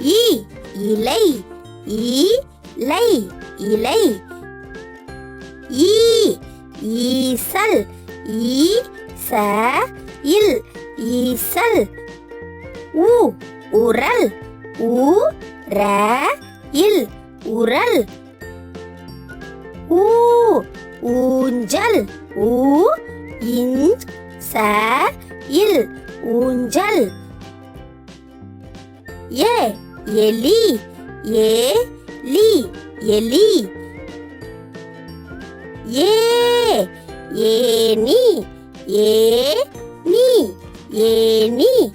இ இலை இலை இலை. ஈ ஈசல் ஈ ச இல் ஈசல். உ உரல் உ ர இல் உரல். ஊ ஊஞ்சல் ஊ இன் ச இல் ஊஞ்சல். ஏ எலி ஏ லி எலி. ஏ ஏனி ஏ நீ ஏனி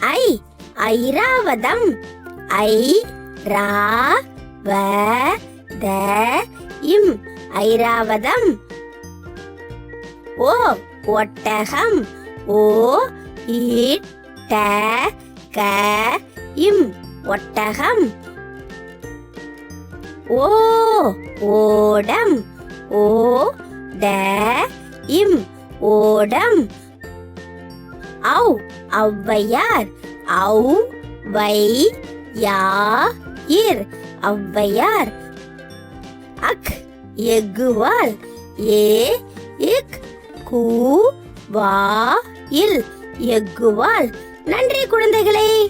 ஐ ஐராவதம். ஐ ரா வ த இம் ஐராவதம். ஓ ஒட்டகம். ஓ இட் ட க இம் ஒட்டகம். ஓ ஓடம். ஓ ட இம் ஓடம். ஔ ஔவையார். ஔ வை யா இர். ஔவையார். அக் எகுவால் ஏ இக் கூ வா இல். எக்குவால் நன்றி குழந்தைகளே.